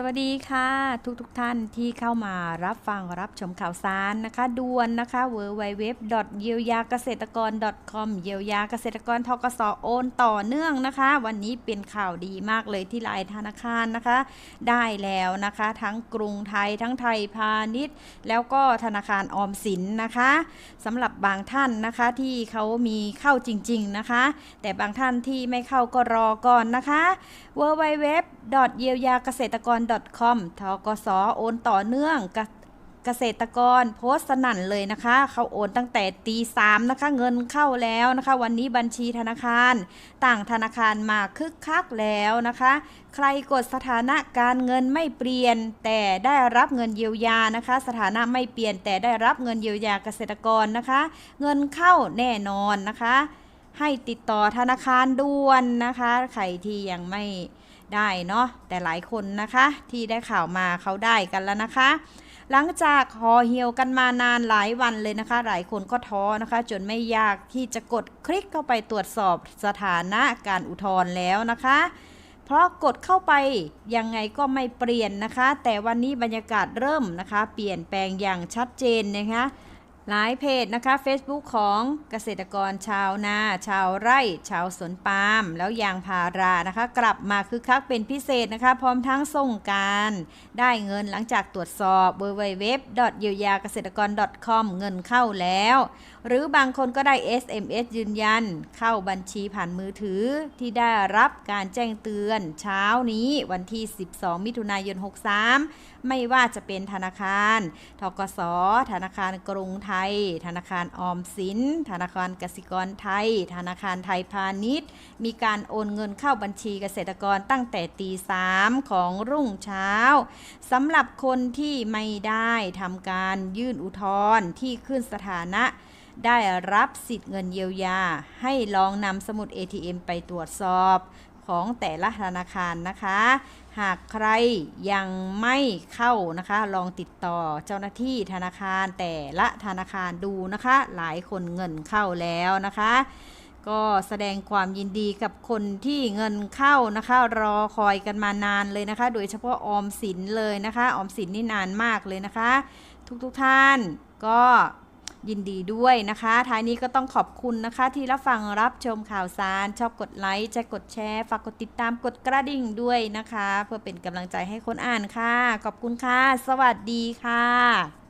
สวัสดีค่ะทุกทุกท่านที่เข้ามารับฟังรับชมข่าวสารนะคะด่วนนะคะ w w w เยียวยาเกษตรกร .com เยียวยาเกษตรกรทกสโอนต่อเนื่องนะคะ วันนี้เป็นข่าวดีมากเลยที่หลายธนาคารนะคะ ได้แล้วนะคะ ทั้งกรุงไทยทั้งไทยพาณิชย์ แล้วก็ธนาคารออมสินนะคะสำหรับบางท่านนะคะที่เขามีเข้าจริง ๆนะคะ แต่บางท่านที่ไม่เข้าก็รอก่อนนะคะ w w w เยียวยาเกษตรกร .com ทกสโอนต่อเนื่องกเกษตรกรโพสต์สนั่นเลยนะคะ เขาโอนตั้งแต่ตีสามนะคะ เงินเข้าแล้วนะคะ วันนี้บัญชีธนาคาร ต่างธนาคารมาคึกคักแล้วนะคะ ใครกดสถานะการเงินไม่เปลี่ยน แต่ได้รับเงินเยียวยานะคะ สถานะไม่เปลี่ยนแต่ได้รับเงินเยียวยาเกษตรกรนะคะ เงินเข้าแน่นอนนะคะ ให้ติดต่อธนาคารด่วนนะคะ ใครที่ยังไม่ ได้เนาะแต่หลายคนนะคะที่ได้ข่าวมาเขาได้กันแล้วนะคะ หลังจากหอเหี่ยวกันมานานหลายวันเลยนะคะ หลายคนก็ท้อนะคะ จนไม่ยากที่จะกดคลิกเข้าไปตรวจสอบสถานะการอุทธรณ์แล้วนะคะเพราะกดเข้าไปยังไงก็ไม่เปลี่ยนนะคะ แต่วันนี้บรรยากาศเริ่มนะคะ เปลี่ยนแปลงอย่างชัดเจนนะคะ หลายเพจนะคะ Facebook ของเกษตรกรชาวนา ชาวไร่ ชาวสวนปาล์มแล้วยางพารานะคะ กลับมาคึกคักเป็นพิเศษนะคะ พร้อมทั้งส่งการ ได้เงินหลังจากตรวจสอบ w w w เยียวยาเกษตรกร .com เงินเข้าแล้ว หรือบางคนก็ได้ SMS ยืนยัน เข้าบัญชีผ่านมือถือที่ได้รับการแจ้งเตือน เช้านี้วันที่ 12 มิถุนายน 63 ไม่ว่าจะเป็นธนาคาร ทกส ธนาคารกรุงไทย ธนาคารออมสิน ธนาคารกสิกรไทย ธนาคารไทยพาณิชย์ มีการโอนเงินเข้าบัญชีเกษตรกรตั้งแต่ตีสามของรุ่งเช้าสำหรับคนที่ไม่ได้ทำการยื่นอุทธรณ์ที่ขึ้นสถานะได้รับสิทธิ์เงินเยียวยา ให้ลองนำสมุด ATM ไปตรวจสอบของแต่ละธนาคารนะคะ หากใครยังไม่เข้านะคะ ลองติดต่อเจ้าหน้าที่ธนาคารแต่ละธนาคารดูนะคะ หลายคนเงินเข้าแล้วนะคะ ก็แสดงความยินดีกับคนที่เงินเข้านะคะ รอคอยกันมานานเลยนะคะ โดยเฉพาะออมสินเลยนะคะ ออมสินนี่นานมากเลยนะคะ ทุกๆทท่านก็ ยินดีด้วยนะคะ ท้ายนี้ก็ต้องขอบคุณนะคะ ที่รับฟังรับชมข่าวสาร ชอบกดไลค์จะกดแชร์ฝากกดติดตามกดกระดิ่งด้วยนะคะ เพื่อเป็นกำลังใจให้คนอ่านค่ะ ขอบคุณค่ะ สวัสดีค่ะ